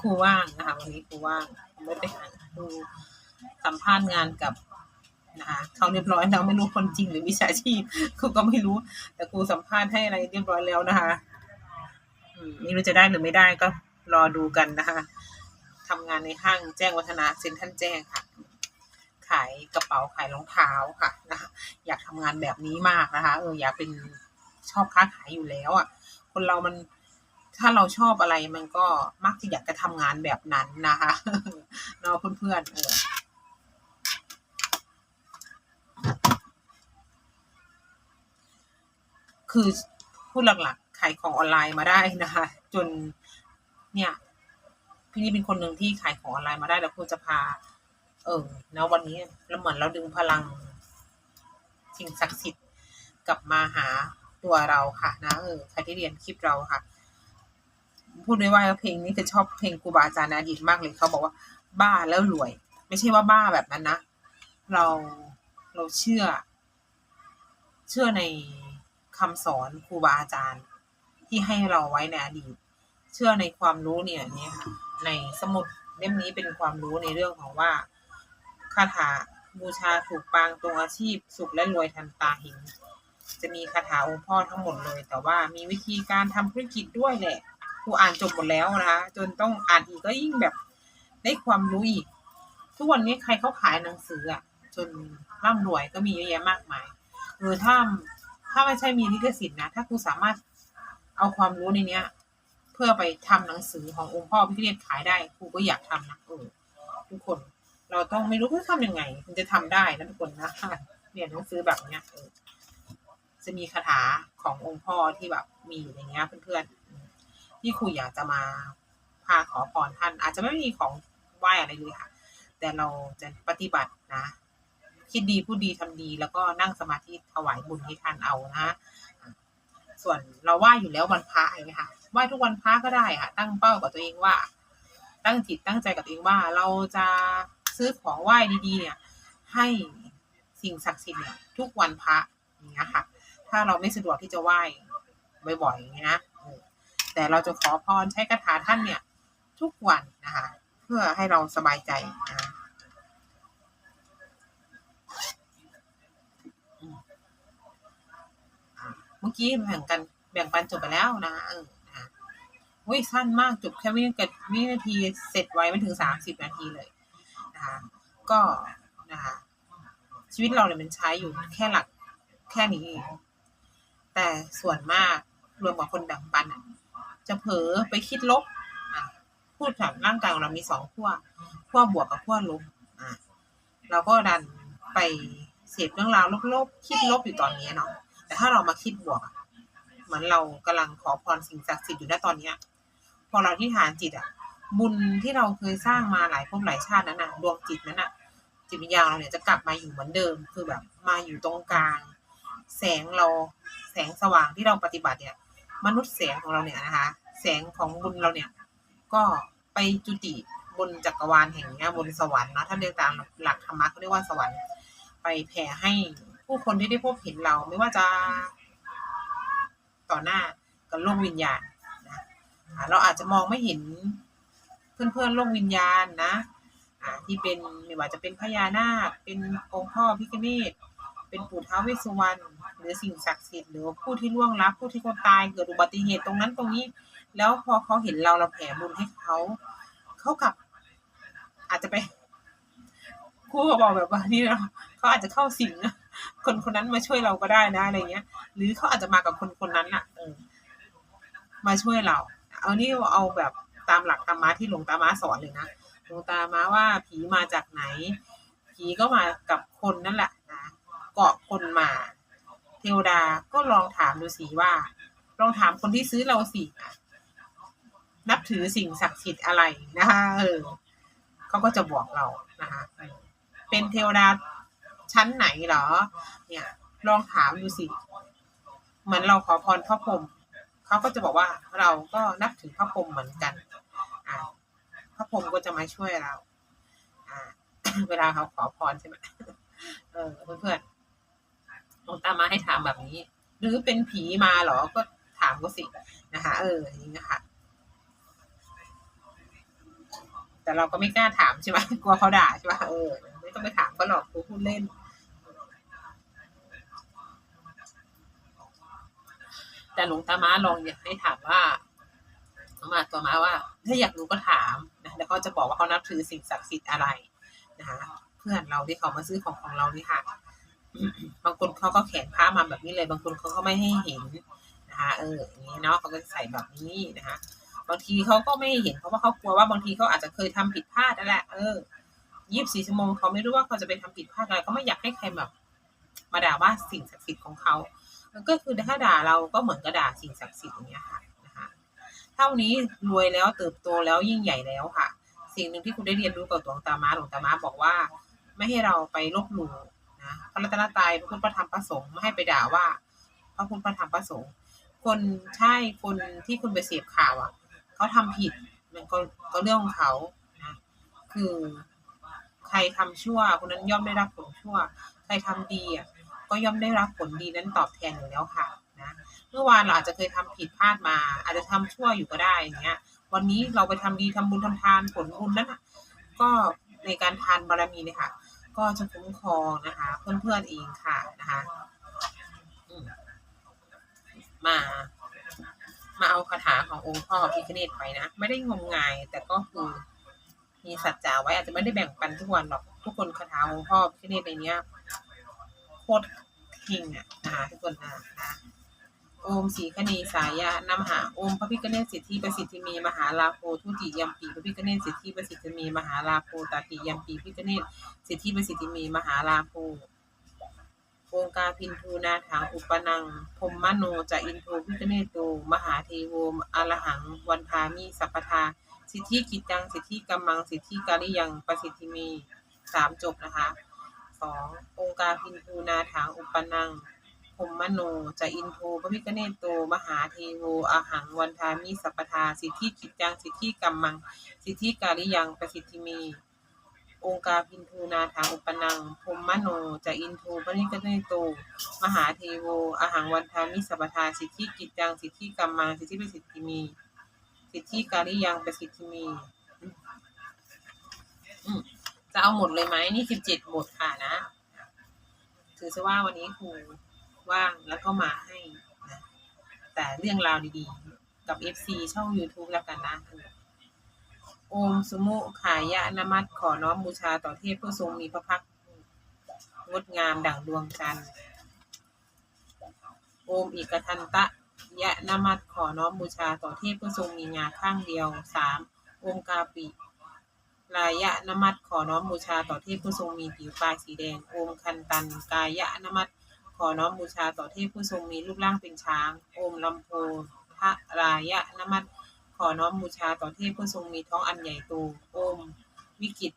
ครูว่างนะคะวันนี้ครูว่างไม่ไปหาครูสัมภาษณ์งานกับนะคะเขาเรียบร้อยแล้วไม่รู้คนจริงหรือวิชาชีพครูก็ไม่รู้ แต่ครูสัมภาษณ์ให้อะไรเรียบร้อยแล้วนะคะอืมไม่รู้จะได้หรือไม่ได้ก็รอดูกันนะคะทำงานในห้างแจ้งวัฒนะเซ็นทรัลแจ้งค่ะ ขายกระเป๋าขายรองเท้าค่ะนะคะอยากทำงานแบบนี้มากนะคะ เอออยากเป็นชอบค้าขายอยู่แล้วอะ คนเรามัน ถ้าเราชอบอะไรมันก็มักจะอยากจะทำงานแบบนั้นนะคะเนาะเพื่อนๆเออคือพูดหลักๆขายของออนไลน์มาได้นะคะ จนเนี่ยพี่นี่เป็นคนหนึ่งที่ขายของออนไลน์มาได้แล้วคุณจะพา เออนะวันนี้เราเหมือนเราดึงพลังสิ่งศักดิ์สิทธิ์กลับมาหาตัวเราค่ะนะเออใครที่เรียนคลิปเราค่ะ พูดได้ว่าเพลงนี้คือชอบเพลงครูบาอาจารย์อดีตมากเลยเขาบอกว่า บ้าแล้วรวย ไม่ใช่ว่าบ้าแบบนั้นนะ เราเราเชื่อ เชื่อในคำสอนครูบาอาจารย์ ที่ให้เราไว้ในอดีต เชื่อในความรู้เนี่ยนี่ค่ะในสมุดเล่มนี้เป็นความรู้ในเรื่องของว่าคาถาบูชาถูกปางตรงอาชีพ สุขและรวยทันตาเห็นจะมีคาถาองค์พ่อทั้งหมดเลย แต่ว่ามีวิธีการทำธุรกิจด้วยแหละ ครูอ่านจบหมดแล้วนะคะจนต้องอ่านอีกก็ยิ่งแบบได้ความรู้อีก ทุกวันนี้ใครเขาขายหนังสืออะ จนร่ำรวยก็มีเยอะแยะมากมายเออถ้าถ้าไม่ใช่มีลิขสิทธิ์นะ ถ้าครูสามารถเอาความรู้ในเนี้ย เพื่อไปทำหนังสือขององค์พ่อพิเนศขายได้ครูก็อยากทำนะเออทุกคนเราต้องไม่รู้ว่าทำยังไงถึงจะทำได้นะทุกคนนะเรียนหนังสือแบบเนี้ยเออจะมีคาถาขององค์พ่อที่แบบมีอยู่ในเนี้ยเพื่อนๆ ที่ครูอยากจะมาพาขอพรท่าน อาจจะไม่มีของไหว้อะไรเลยค่ะ แต่เราจะปฏิบัตินะ คิดดีพูดดีทำดี แล้วก็นั่งสมาธิถวายบุญให้ท่านเอานะส่วนเราไหว้อยู่แล้ววันพระเองค่ะไหว้ทุกวันพระก็ได้ค่ะ ตั้งเป้ากับตัวเองว่า ตั้งจิตตั้งใจกับตัวเองว่า เราจะซื้อของไหว้ดีๆ เนี่ย ให้สิ่งศักดิ์สิทธิ์เนี่ยทุกวันพระอย่างเงี้ยค่ะ ถ้าเราไม่สะดวกที่จะไหว้บ่อยๆอย่างเงี้ยนะ แต่เราจะขอพรใช้คาถาท่านเนี่ย ทุกวันนะคะเพื่อให้เราสบายใจนะเมื่อกี้แบ่งกันแบ่งปันจบไปแล้วนะเออนะอุ้ยสั้นมากจบแค่วินาทีวินาทีเสร็จไวไม่ถึงสามสิบนาทีเลยนะคะก็นะคะชีวิตเราเนี่ยมันใช้อยู่แค่หลักแค่นี้เองแต่ส่วนมากรวมกับคนแบ่งปันอะ จะเผลอไปคิดลบพูดถึงร่างกายของเรามีสองขั้วขั้วบวกกับขั้วลบเราก็ดันไปเสพเรื่องราวลบๆคิดลบอยู่ตอนนี้เนาะแต่ถ้าเรามาคิดบวกเหมือนเรากำลังขอพรสิ่งศักดิ์สิทธิ์อยู่ณตอนเนี้ย พอเราที่ฐานจิตอะบุญที่เราเคยสร้างมาหลายภพหลายชาตินั้นอะดวงจิตนั้นอะจิตวิญญาณเราเนี่ยจะกลับมาอยู่เหมือนเดิม คือแบบมาอยู่ตรงกลาง แสงเราแสงสว่างที่เราปฏิบัติเนี่ย มนุษย์แสงของเราเนี่ยนะคะ แสงของบุญเราเนี่ย ก็ไปจุติบนจักรวาลแห่งเนี้ยบนสวรรค์เนาะถ้าเรียกตามหลักธรรมะเขาเรียกว่าสวรรค์ ไปแผ่ให้ผู้คนที่ได้พบเห็นเราไม่ว่าจะต่อหน้ากับโลกวิญญาณนะเราอาจจะมองไม่เห็นเพื่อนๆโลกวิญญาณนะที่เป็นไม่ว่าจะเป็นพญานาคเป็นองค์พ่อพิฆเนศ เป็นปู่ท้าวเวสสุวรรณหรือสิ่งศักดิ์สิทธิ์หรือผู้ที่ล่วงลับผู้ที่คนตายเกิดอุบัติเหตุตรงนั้นตรงนี้ แล้วพอเขาเห็นเราเราแผ่บุญให้เขาเขากลับ อาจจะไปครูก็บอกแบบว่านี่เนาะเขาอาจจะเข้าสิงนะคนคนนั้นมาช่วยเราก็ได้นะอะไรเงี้ย หรือเขาอาจจะมากับคนคนนั้นอะมาช่วยเรา เอานี่เอาแบบตามหลักธรรมะที่หลวงตามาสอนเลยนะหลวงตามาว่าผีมาจากไหน ผีก็มากับคนนั่นแหละ เกาะคนมา เทวดาก็ลองถามดูสิว่า ลองถามคนที่ซื้อเราสินับถือสิ่งศักดิ์สิทธิ์อะไรนะคะเออเขาก็จะบอกเรานะคะเป็นเทวดาชั้นไหนเหรอ เนี่ย ลองถามดูสิ เหมือนเราขอพรพระพรหมเขาก็จะบอกว่าเราก็นับถือพระพรหมเหมือนกันอ่าพระพรหมก็จะมาช่วยเรา อ่า เวลาเขาขอพรใช่ไหมเออเพื่อนๆ งตามาให้ถามแบบนี้ หรือเป็นผีมาเหรอก็ถามก็สินะคะ เอออย่างนี้นะคะแต่เราก็ไม่กล้าถามใช่ไหมกลัวเขาด่าใช่ไหมเออไม่ต้องไปถามก็หรอกกูพูดเล่นแต่หลวงตาม้าลองอยากให้ถามว่ามาตัวม้าว่า ถ้าอยากรู้ก็ถามนะแล้วเขาจะบอกว่าเขานับถือสิ่งศักดิ์สิทธิ์อะไรนะคะเพื่อนเราที่เขามาซื้อของของเรานี่ค่ะ บางคนเขาก็แขนผ้ามาแบบนี้เลย บางคนเขาก็ไม่ให้เห็นนะคะเอออย่างนี้เนาะเขาก็ใส่แบบนี้นะคะบางทีเขาก็ไม่เห็นเพราะว่าเขากลัวว่าบางทีเขาอาจจะเคยทำผิดพลาดนั่นแหละเออยี่สิบสี่ชั่วโมงเขาไม่รู้ว่าเขาจะไปทำผิดพลาดอะไรเขาไม่อยากให้ใครแบบมาด่าว่าสิ่งศักดิ์สิทธิ์ของเขาก็คือถ้าด่าเราก็เหมือนกระด่าสิ่งศักดิ์สิทธิ์อย่างเงี้ยค่ะนะคะเท่านี้รวยแล้วเติบโตแล้วยิ่งใหญ่แล้วค่ะ สิ่งหนึ่งที่คุณได้เรียนรู้กับหลวงตามาหลวงตามาบอกว่า ไม่ให้เราไปลบหลู่ นะพระรัตนตรัยพระพุทธพระธรรมพระสงฆ์ไม่ให้ไปด่าว่า พระพุทธพระธรรมพระสงฆ์คนใช่คนที่คุณไปเสพข่าวอะเขาทำผิดมันก็ก็เรื่องของเขานะคือใครทำชั่วคนนั้นย่อมได้รับผลชั่ว ใครทำดีอะก็ย่อมได้รับผลดีนั้นตอบแทนอยู่แล้วค่ะนะเมื่อวานเราอาจจะเคยทำผิดพลาดมา อาจจะทำชั่วอยู่ก็ได้อย่างเงี้ย วันนี้เราไปทำดีทำบุญทำทานผลบุญนั้นก็ในการทานบารมีเนี่ยค่ะ ก็จะคุ้มครองนะคะเพื่อนๆเองค่ะนะคะมามาเอาคาถาขององค์พ่อพิคเนตไปนะ ไม่ได้งมงาย แต่ก็คือมีสัจจะไว้อาจจะไม่ได้แบ่งปันทุกวันหรอกทุกคนคาถาองค์พ่อพิคเนตในเนี้ยโคตรเฮงอะนะคะทุกคนนะนะ โอมสีคณีสายะนำหาโอมพระพิฆเนศสิทธิประสิทธิมีมหาลาโภทุติยมปีพระพิฆเนศสิทธิประสิทธิมีมหาลาโภตติยมปีพิฆเนศสิทธิประสิทธิมีมหาลาโภองค์กาพินทูนาถังอุปนังพรหมโนจะอินโทพิฆเนโตมหาเทโวอรหังวันทามิสัพพทา สิทธิกิจจังสิทธิกัมมังสิทธิกาลิยังประสิทธิมีสามจบนะคะสององค์กาพินทูนาถังอุปนัง พรหมโน จะอินโทพระพิฆเนศโต มหาเทโวอาหัง วันทามิสัพทา สิทธิกิจจัง สิทธิกัมมัง สิทธิกาลิยัง ประสิทธิมี องค์กาพินทูนาทางอุปนังพรหมโน จะอินโทพระพิฆเนศโต มหาเทโวอาหัง วันทามิสัพทา สิทธิกิจจัง สิทธิกัมมัง สิทธิประสิทธิมี สิทธิกาลิยัง ประสิทธิมี จะเอาหมดเลยไหมนี่สิบเจ็ดบทค่ะนะ ถือซะว่าวันนี้ครู ว่างแล้วก็มาให้นะแต่เรื่องราวดีๆ กับ FC ช่อง YouTube แล้วกันนะโอมสุมุขายะนมัตขอน้อมบูชาต่อเทพผู้ทรงมีพระพักงดงามดั่งดวงจันทร์โอมอีกทันตะยะนมัตขอน้อมบูชาต่อเทพผู้ทรงมีงาข้างเดียวสามโอมกาปิลายะนมัตขอน้อมบูชาต่อเทพผู้ทรงมีผิวปลายสีแดง โอมคันตัน กายะนมัต ขอน้อมบูชาต่อเทพผู้ทรงมีรูปร่างเป็นช้างโอมลำโพทะรายะนมัตขอน้อมบูชาต่อเทพผู้ทรงมีท้องอันใหญ่โตโอมวิกิต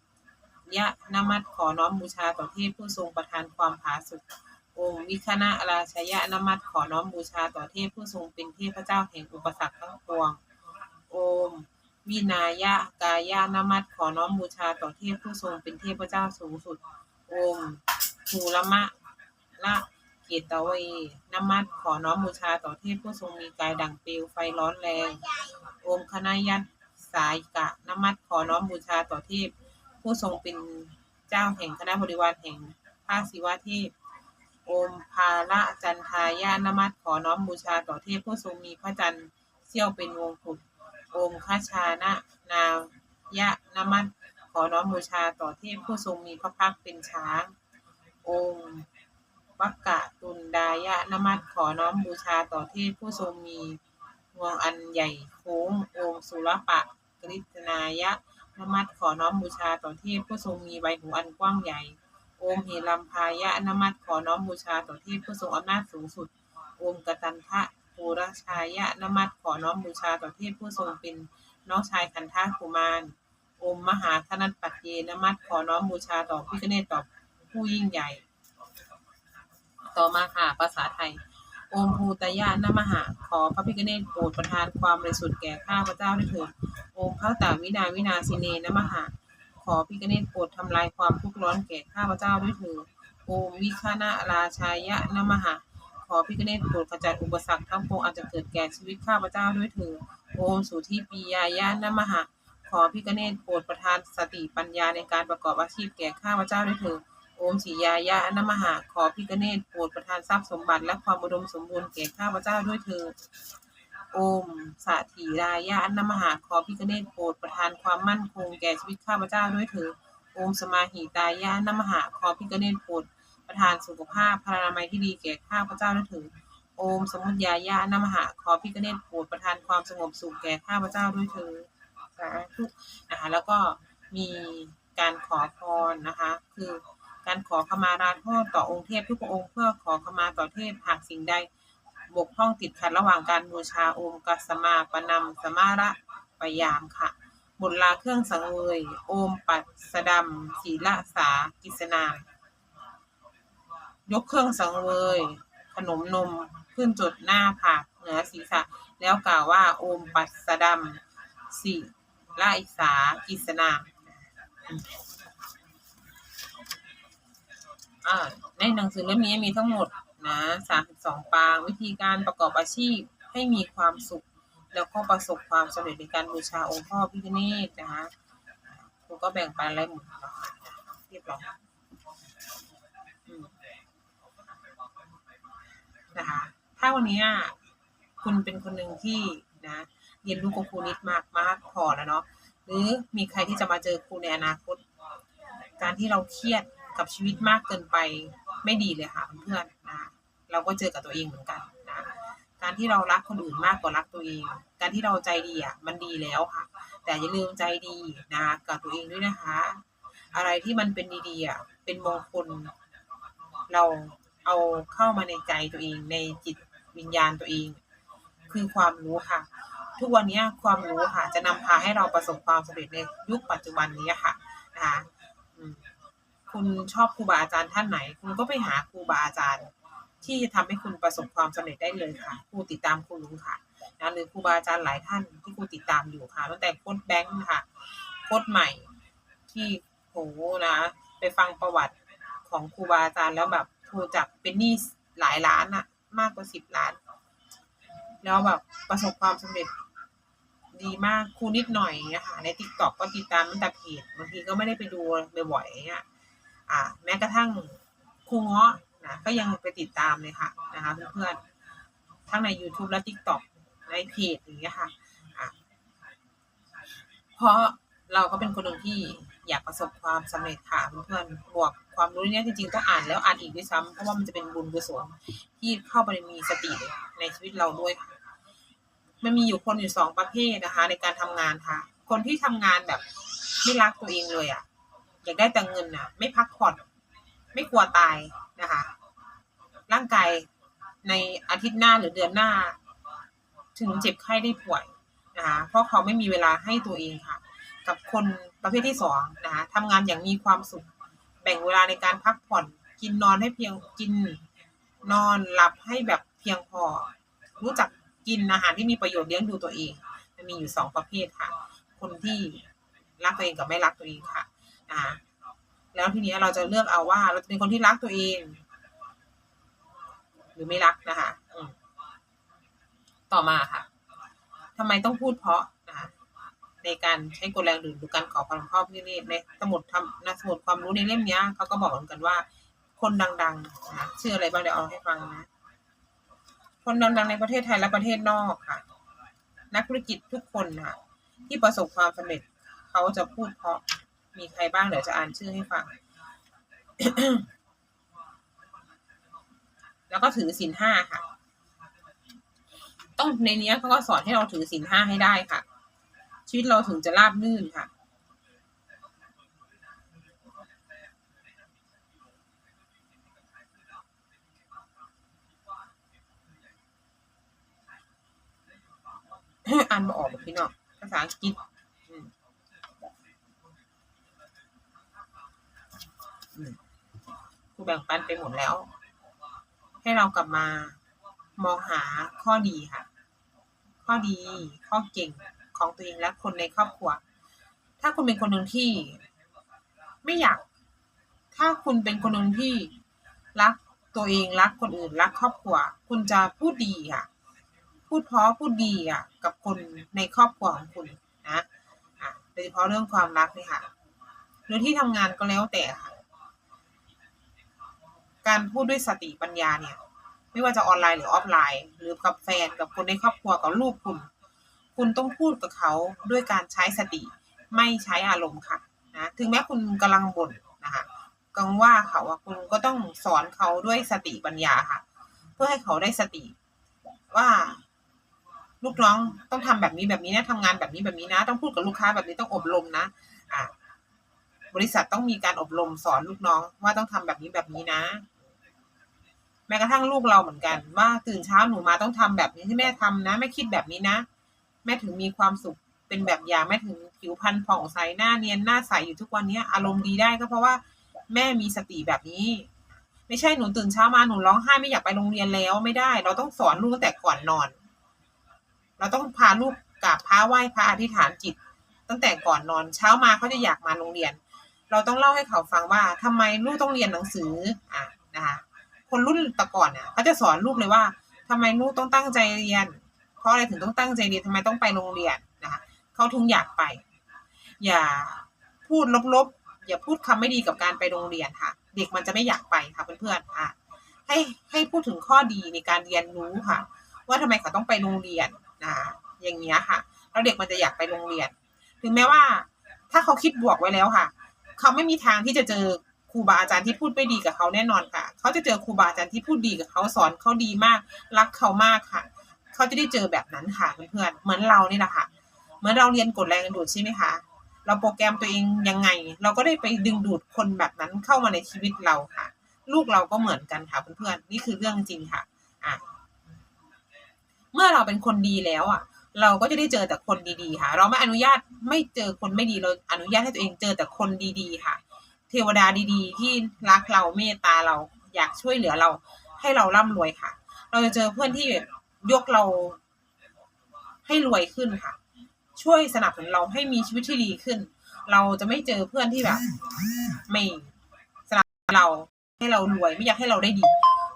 ยะนมัตขอน้อมบูชาต่อเทพผู้ทรงประทานความผาสุกโอมวิคณะราชยะนมัตขอน้อมบูชาต่อเทพผู้ทรงเป็นเทพเจ้าแห่งอุปสรรคทั้งปวงโอมวินายะกายะนมัตขอน้อมบูชาต่อเทพผู้ทรงเป็นเทพเจ้าสูงสุด โอมภูลมะละ เกตเวยนมัดขอน้อมบูชาต่อเทพผู้ทรงมีกายดั่งเปลวไฟร้อนแรง โอมคณายัตสายกะนมัดขอน้อมบูชาต่อเทพ ผู้ทรงเป็นเจ้าแห่งคณะบริวารแห่งพระศิวะเทพ โอมภาละจันทายานมัดขอน้อมบูชาต่อเทพผู้ทรงมีพระจันทร์เสี้ยวเป็นวงกุฎโอมคชานะนายะนมัดขอน้อมบูชาต่อเทพผู้ทรงมีพระพักเป็นช้างโอม วักกะตุนดายะนมัดขอน้อมบูชาต่อเทพผู้ทรงมีงวงอันใหญ่โค้งโอมสุรปะกฤษนายะนมัดขอน้อมบูชาต่อเทพผู้ทรงมีใบหูอันกว้างใหญ่ โอมเฮลัมพายะนมัดขอน้อมบูชาต่อเทพผู้ทรงอำนาจสูงสุด โอมกตันทะปูรชายะนมัดขอน้อมบูชาต่อเทพผู้ทรงเป็นน้องชายคันธากุมารอมมหาคณัตปัจเยนมัดขอน้อมบูชาต่อพิฆเนศต่อผู้ยิ่งใหญ่ ต่อมาค่ะ ภาษาไทยโอมภูตยะนมหะขอพระพิฆเนศโปรดประทานความบริสุทธิ์แก่ข้าพระเจ้าด้วยเถิดโอมพระตาวินาวินาสิเนนมหะขอพิฆเนศโปรดทำลายความทุกข์ร้อนแก่ข้าพระเจ้าด้วยเถิดโอมวิคณะราชายะนมหะขอพิฆเนศโปรดขจัดอุปสรรคทั้งปวงอาจจะเกิดแก่ชีวิตข้าพระเจ้าด้วยเถิดโอมสุทิปียายะนมหะขออพิกเนตโปรดประทานสติปัญญาในการประกอบอาชีพแก่ข้าพเจ้าด้วยเถิด โอมสียายะอนามหะขอพิกเนตโปรดประทานทรัพย์สมบัติและความอุดมสมบูรณ์แก่ข้าพเจ้าด้วยเถิดโอมสถีรายะอนามหะขอพิกเนตโปรดประทานความมั่นคงแก่ชีวิตข้าพเจ้าด้วยเถิดโอมสมาหิตายะอนามหะขอพิกเนตโปรดประทานสุขภาพพลานามัยที่ดีแก่ข้าพเจ้าด้วยเถิดโอมสมุทยายะอนามหะขอพิกเนตโปรดประทานความสงบสุขแก่ข้าพเจ้าด้วยเถิดสาธุนะคะแล้วก็มีการขอพรนะคะ คือ การขอขมาลาโทษต่อองค์เทพทุกองค์เพื่อขอขมาต่อเทพหากสิ่งใด บกพร่องติดขัดระหว่างการบูชาองค์กัสมาปนำสมาระปยามค่ะบุตรลาเครื่องสังเวย โอมปัสสะดำศีละสากิสนามยกเครื่องสังเวย ขนมนมขึ้นจดหน้าผากเหนือศีรษะ แล้วกล่าวว่า โอมปัสสะดำสีไล่สากิสนาม อ่าในหนังสือเล่มนี้มีทั้งหมดนะสามสิบสองปาง วิธีการประกอบอาชีพให้มีความสุข แล้วก็ประสบความสำเร็จในการบูชาองค์พ่อพิฆเนศนะคะครูก็แบ่งปันอะไรหมดเรียบร้อยนะคะถ้าวันนี้คุณเป็นคนหนึ่งที่นะเรียนรู้กับครูนิดมากมากพอแล้วเนาะหรือมีใครที่จะมาเจอครูในอนาคต การที่เราเครียด กับชีวิตมากเกินไปไม่ดีเลยค่ะเพื่อนๆนะเราก็เจอกับตัวเองเหมือนกันนะการที่เรารักคนอื่นมากกว่ารักตัวเอง การที่เราใจดีอะมันดีแล้วค่ะ แต่อย่าลืมใจดีนะกับตัวเองด้วยนะคะ อะไรที่มันเป็นดีๆอะเป็นมงคลเราเอาเข้ามาในใจตัวเองในจิตวิญญาณตัวเอง คือความรู้ค่ะ ทุกวันนี้ความรู้ค่ะ จะนำพาให้เราประสบความสำเร็จในยุคปัจจุบันนี้ค่ะนะคะ คุณชอบครูบาอาจารย์ท่านไหน คุณก็ไปหาครูบาอาจารย์ ที่จะทำให้คุณประสบความสำเร็จได้เลยค่ะครูติดตามครูลุงค่ะนะหรือครูบาอาจารย์หลายท่านที่ครูติดตามอยู่ค่ะตั้งแต่โค้ดแบงค์ค่ะโค้ดใหม่ที่โหนะ ไปฟังประวัติของครูบาอาจารย์แล้วแบบครูจับเป็นหนี้หลายล้านอะมากกว่าสิบล้าน แล้วแบบประสบความสำเร็จดีมากครูนิดหน่อยนะคะในทิกตอกก็ติดตามตั้งแต่เพจบางทีก็ไม่ได้ไปดูบ่อยๆอะ อ่าแม้กระทั่งครูเงาะนะก็ยังไปติดตามเลยค่ะนะคะเพื่อนๆทั้งใน YouTube และ TikTok ในเพจอย่างเงี้ยค่ะอะ เพราะเราก็เป็นคนหนึ่งที่อยากประสบความสำเร็จค่ะเพื่อนๆบวกความรู้เนี้ยจริงๆต้องอ่านแล้วอ่านอีกด้วยซ้ำเพราะว่ามันจะเป็นบุญกุศลที่เข้าไปมีสติในชีวิตเราด้วยค่ะมันมีอยู่คนอยู่สองประเภทนะคะ ในการทำงานค่ะ คนที่ทำงานแบบไม่รักตัวเองเลยอะ อยากได้แต่เงินอะ ไม่พักผ่อน ไม่กลัวตายนะคะ ร่างกายในอาทิตย์หน้าหรือเดือนหน้า ถึงเจ็บไข้ได้ป่วยนะคะเพราะเขาไม่มีเวลาให้ตัวเองค่ะ กับคนประเภทที่สองนะคะทำงานอย่างมีความสุข แบ่งเวลาในการพักผ่อน กินนอนให้เพียงกิน นอนหลับให้แบบเพียงพอ รู้จักกินอาหารที่มีประโยชน์เลี้ยงดูตัวเอง มันมีอยู่สองประเภทค่ะ คนที่รักตัวเองกับไม่รักตัวเองค่ะ นะคะแล้วทีนี้เราจะเลือกเอาว่า เราจะเป็นคนที่รักตัวเอง หรือไม่รักนะคะต่อมาค่ะทำไมต้องพูดเพราะนะคะในการใช้กลแรงหรือการขอพรพ่อบพี่นี่ในสมุดทำในสมุดความรู้ในเล่มนี้เขาก็บอกเหมือนกันว่า คนดังๆนะชื่ออะไรบ้างเดี๋ยวเอาให้ฟังนะ คนดังๆในประเทศไทยและประเทศนอกค่ะ นักธุรกิจทุกคนค่ะที่ประสบความสำเร็จเขาจะพูดเพราะ มีใครบ้างเดี๋ยวจะอ่านชื่อให้ฟัง แล้วก็ถือศีลห้าค่ะ ต้องในนี้เขาก็สอนให้เราถือศีลห้าให้ได้ค่ะ ชีวิตเราถึงจะราบรื่นค่ะอ่านมาออกแบบพี่เนาะภาษาอังกฤษอืมอืมครู แบ่งปันไปหมดแล้ว ให้เรากลับมามองหาข้อดีค่ะ ข้อดีข้อเก่งของตัวเองและคนในครอบครัว ถ้าคุณเป็นคนหนึ่งที่ ไม่อยาก ถ้าคุณเป็นคนหนึ่งที่รักตัวเองรักคนอื่นรักครอบครัว คุณจะพูดดีค่ะ พูดเพราะพูดดีอะ กับคนในครอบครัวของคุณนะโดยเฉพาะเรื่องความรักเนี่ยค่ะหรือที่ทำงานก็แล้วแต่ค่ะ การพูดด้วยสติปัญญาเนี่ย ไม่ว่าจะออนไลน์หรือออฟไลน์ หรือกับแฟนกับคนในครอบครัวกับลูกคุณ คุณต้องพูดกับเขาด้วยการใช้สติ ไม่ใช้อารมณ์ค่ะนะถึงแม้คุณกำลังบ่นนะคะกังว่าเขาอะคุณก็ต้องสอนเขาด้วยสติปัญญาค่ะ เพื่อให้เขาได้สติว่าลูกน้องต้องทำแบบนี้แบบนี้นะทำงานแบบนี้แบบนี้นะ ต้องพูดกับลูกค้าแบบนี้ต้องอบรมนะอะบริษัทต้องมีการอบรมสอนลูกน้องว่าต้องทำแบบนี้แบบนี้นะ แม้กระทั่งลูกเราเหมือนกันว่าตื่นเช้าหนูมาต้องทำแบบนี้ที่แม่ทำนะแม่คิดแบบนี้นะ แม่ถึงมีความสุขเป็นแบบอย่างแม่ถึงผิวพรรณผ่องใสหน้าเนียนหน้าใสอยู่ทุกวันนี้อารมณ์ดีได้ก็เพราะว่าแม่มีสติแบบนี้ ไม่ใช่หนูตื่นเช้ามาหนูร้องไห้ไม่อยากไปโรงเรียนแล้วไม่ได้ เราต้องสอนลูกตั้งแต่ก่อนนอน เราต้องพาลูกกราบพระไหว้พระอธิษฐานจิต ตั้งแต่ก่อนนอน เช้ามาเขาจะอยากมาโรงเรียน เราต้องเล่าให้เขาฟังว่าทำไมลูกต้องเรียนหนังสืออะนะคะ คนรุ่นตะก่อนเนี่ยเขาจะสอนลูกเลยว่าทำไมลูกต้องตั้งใจเรียน เพราะอะไรถึงต้องตั้งใจเรียนทำไมต้องไปโรงเรียนนะคะเขาถึงอยากไป อย่าพูดลบๆอย่าพูดคำไม่ดีกับการไปโรงเรียนค่ะ เด็กมันจะไม่อยากไปค่ะเพื่อนๆอะให้ให้พูดถึงข้อดีในการเรียนรู้ค่ะ ว่าทำไมเขาต้องไปโรงเรียนนะคะอย่างเงี้ยค่ะแล้วเด็กมันจะอยากไปโรงเรียน ถึงแม้ว่า ถ้าเขาคิดบวกไว้แล้วค่ะ เขาไม่มีทางที่จะเจอ รูบาอาจารย์ที่พูดไม่ดีกับเขาแน่นอนค่ะ เขาจะเจอครูบาอาจารย์ที่พูดดีกับเขาสอนเขาดีมาก รักเขามากค่ะ เขาจะได้เจอแบบนั้นค่ะเพื่อนๆเหมือนเรานี่แหละค่ะเหมือนเราเรียนกฎแรงดูดใช่ไหมคะเราโปรแกรมตัวเองยังไง เราก็ได้ไปดึงดูดคนแบบนั้นเข้ามาในชีวิตเราค่ะ ลูกเราก็เหมือนกันค่ะเพื่อนๆนี่คือเรื่องจริงค่ะอะเมื่อเราเป็นคนดีแล้วอะ เราก็จะได้เจอแต่คนดีๆค่ะ เราไม่อนุญาตไม่เจอคนไม่ดีเราอนุญาตให้ตัวเองเจอแต่คนดีๆค่ะ ทวดาดีๆ ที่รักเราเมตตาเราอยากช่วยเหลือเรา ให้เราร่ำรวยค่ะ เราจะเจอเพื่อนที่ยกเรา ให้รวยขึ้นค่ะ ช่วยสนับสนุนเราให้มีชีวิตที่ดีขึ้น เราจะไม่เจอเพื่อนที่แบบ ไม่สนับสนุนเราให้เรารวยไม่อยากให้เราได้ดี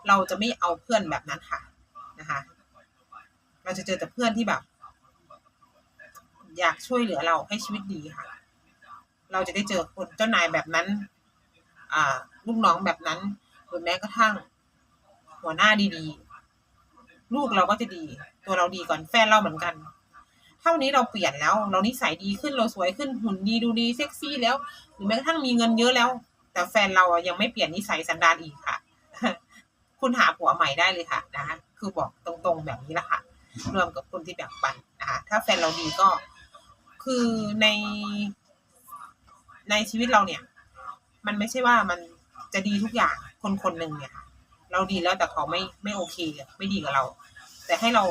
เราจะไม่เอาเพื่อนแบบนั้นค่ะนะคะ เราจะเจอแต่เพื่อนที่แบบ อยากช่วยเหลือเราให้ชีวิตดีค่ะ เราจะได้เจอคนเจ้านายแบบนั้น อ่าลูกน้องแบบนั้นหรือแม้กระทั่ง หัวหน้าดีๆ ลูกเราก็จะดี ตัวเราดีก่อนแฟนเราเหมือนกันถ้าวันนี้เราเปลี่ยนแล้ว เรานิสัยดีขึ้นเราสวยขึ้นหุ่นดีดูดีเซ็กซี่แล้ว หรือแม้กระทั่งมีเงินเยอะแล้ว แต่แฟนเราอะยังไม่เปลี่ยนนิสัยสันดานอีกค่ะ คุณหาผัวใหม่ได้เลยค่ะนะคะคือบอกตรงๆแบบนี้แหละค่ะรวมกับคนที่แบ่งปันนะคะถ้าแฟนเราดีก็ คือใน ในชีวิตเราเนี่ย มันไม่ใช่ว่ามันจะดีทุกอย่างคนคนหนึ่งเนี่ยค่ะเราดีแล้วแต่เขาไม่ไม่โอเคไม่ดีกับเรา แต่ให้เรา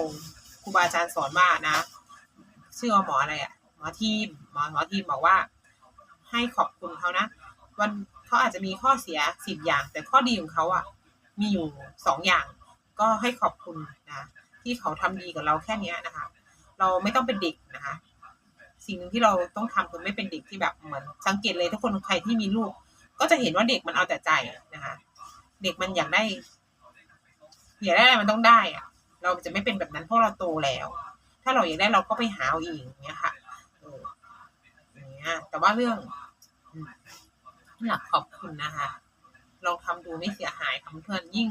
ครูบาอาจารย์สอนว่านะชื่อหมออะไรอะหมอทีมหมอหมอทีมบอกว่า ให้ขอบคุณเขานะวันเขาอาจจะมีข้อเสียสิบอย่าง แต่ข้อดีของเขาอะ มีอยู่สองอย่าง ก็ให้ขอบคุณนะที่เขาทำดีกับเราแค่เนี้ยนะคะ เราไม่ต้องเป็นเด็กนะคะ สิ่งหนึ่งที่เราต้องทำคือไม่เป็นเด็กที่แบบเหมือนสังเกตเลยทุกคนใครที่มีลูก ก็จะเห็นว่าเด็กมันเอาแต่ใจนะคะ เด็กมันอยากได้อยากได้อะไรมันต้องได้อะเราจะไม่เป็นแบบนั้นเพราะเราโตแล้ว ถ้าเราอยากได้เราก็ไปหาเอาเองเงี้ยค่ะเอออย่างเงี้ย แต่ว่าเรื่องหลักขอบคุณนะคะ ลองทำดูไม่เสียหายค่ะเพื่อนยิ่ง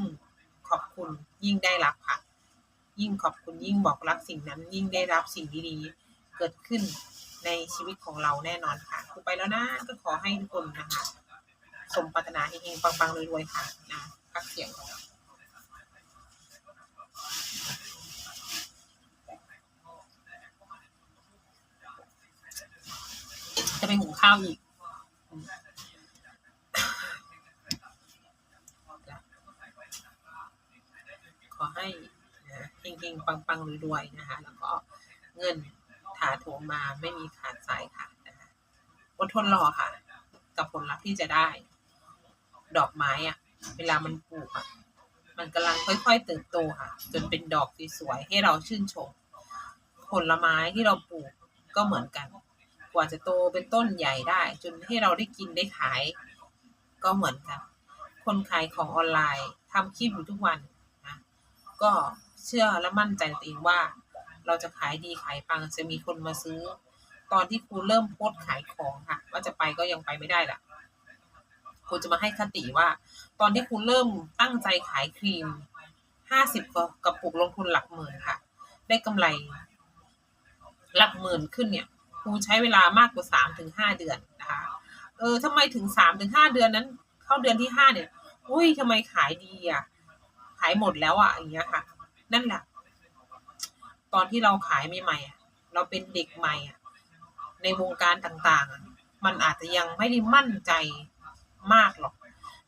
ขอบคุณ ยิ่งได้รับค่ะ ยิ่งขอบคุณยิ่งบอกรักสิ่งนั้น ยิ่งได้รับสิ่งดีๆเกิดขึ้น ในชีวิตของเราแน่นอนค่ะคุไปแล้วนะก็ขอให้ทุกคนนะคะสมปรารถนาเฮงๆปังๆรวยๆค่ะนะพักเสียงจะไปหุงข้าวอีกขอให้นะเฮงๆปังๆรวยๆนะคะ แล้วก็เงิน ถาโถมมาไม่มีขาดสายค่ะนะคะอดทนรอค่ะ กับผลลัพธ์ที่จะได้ ดอกไม้อะเวลามันปลูกอะมันกำลังค่อยๆเติบโตค่ะ จนเป็นดอกสวยๆให้เราชื่นชม ผลไม้ที่เราปลูกก็เหมือนกัน กว่าจะโตเป็นต้นใหญ่ได้ จนให้เราได้กินได้ขาย ก็เหมือนกัน คนขายของออนไลน์ทำคลิปอยู่ทุกวันนะก็เชื่อและมั่นใจตัวเองว่า เราจะขายดีขายปังจะมีคนมาซื้อ ตอนที่ครูเริ่มโพสขายของค่ะว่าจะไปก็ยังไปไม่ได้ละครูจะมาให้คติว่า ตอนที่ครูเริ่มตั้งใจขายครีมห้าสิบกระปุกลงทุนหลักหมื่นค่ะ ได้กำไร หลักหมื่นขึ้นเนี่ยครูใช้เวลามากกว่าสามถึงห้าเดือนนะคะเออทำไมถึงสามถึงห้าเดือนนั้น เข้าเดือนที่ห้าเนี่ย อุ้ยทำไมขายดีอะ ขายหมดแล้วอะอย่างเงี้ยค่ะ นั่นแหละ ตอนที่เราขายใหม่ๆอะเราเป็นเด็กใหม่อะในวงการต่างๆ มันอาจจะยังไม่ได้มั่นใจมากหรอก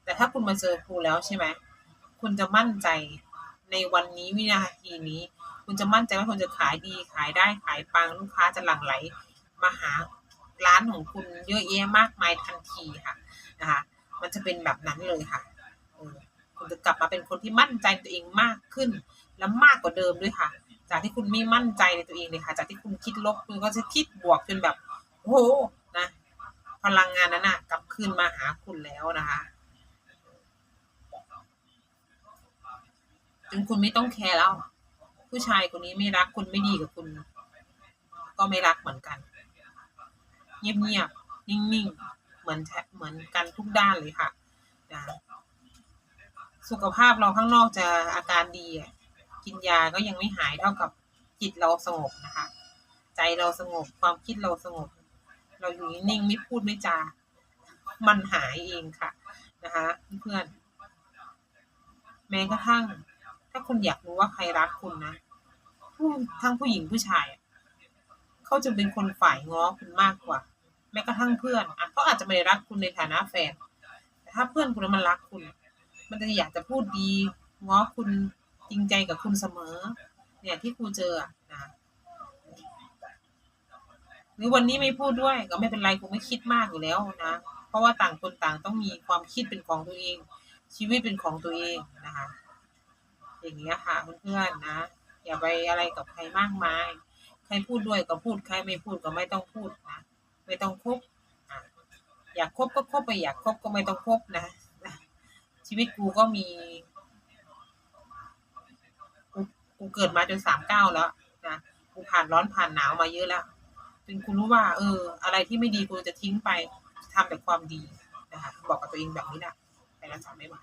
แต่ถ้าคุณมาเจอครูแล้วใช่ไหมคุณจะมั่นใจในวันนี้วินาทีนี้ คุณจะมั่นใจว่าคุณจะขายดีขายได้ขายปังลูกค้าจะหลั่งไหลมาหาร้านของคุณเยอะแยะมากมายทันทีค่ะนะคะมันจะเป็นแบบนั้นเลยค่ะคุณจะกลับมาเป็นคนที่มั่นใจตัวเองมากขึ้น และมากกว่าเดิมด้วยค่ะ จากที่คุณไม่มั่นใจในตัวเองเลยค่ะ จากที่คุณคิดลบคุณก็จะคิดบวกจนแบบโอ้โหนะ พลังงานนั้นน่ะกลับคืนมาหาคุณแล้วนะคะจนคุณไม่ต้องแคร์แล้ว ผู้ชายคนนี้ไม่รักคุณไม่ดีกับคุณ ก็ไม่รักเหมือนกัน เงียบๆนิ่งๆเหมือนแทเหมือนกันทุกด้านเลยค่ะนะสุขภาพเราข้างนอกจะอาการดีอะ กินยาก็ยังไม่หายเท่ากับจิตเราสงบนะคะ ใจเราสงบความคิดเราสงบ เราอยู่นิ่งๆไม่พูดไม่จา มันหายเองค่ะนะคะเพื่อนแม้กระทั่ง ถ้าคุณอยากรู้ว่าใครรักคุณนะผู้ทั้งผู้หญิงผู้ชาย เขาจะเป็นคนฝ่ายง้อคุณมากกว่า แม้กระทั่งเพื่อนอะเขาอาจจะไม่ได้รักคุณในฐานะแฟนแต่ถ้าเพื่อนคุณมันรักคุณ มันจะอยากจะพูดดี ง้อคุณ จริงใจกับคุณเสมอ เนี่ยที่ครูเจอนะหรือวันนี้ไม่พูดด้วยก็ไม่เป็นไรครูไม่คิดมากอยู่แล้วนะเพราะว่าต่างคนต่างต้องมีความคิดเป็นของตัวเอง ชีวิตเป็นของตัวเองนะคะอย่างเงี้ยค่ะเพื่อนๆนะอย่าไปอะไรกับใครมากมาย ใครพูดด้วยก็พูดใครไม่พูดก็ไม่ต้องพูดนะไม่ต้องคบอยากคบก็คบไปอยากคบก็ไม่ต้องคบนะนะชีวิตกูก็มี กูเกิดมาจนสามเก้าแล้วนะกูผ่านร้อนผ่านหนาวมาเยอะแล้วจนกูรู้ว่า เออ อะไรที่ไม่ดีกูจะทิ้งไปทำแต่ความดีนะคะบอกกับตัวเองแบบนี้นะไปแล้วสามไม่ไหว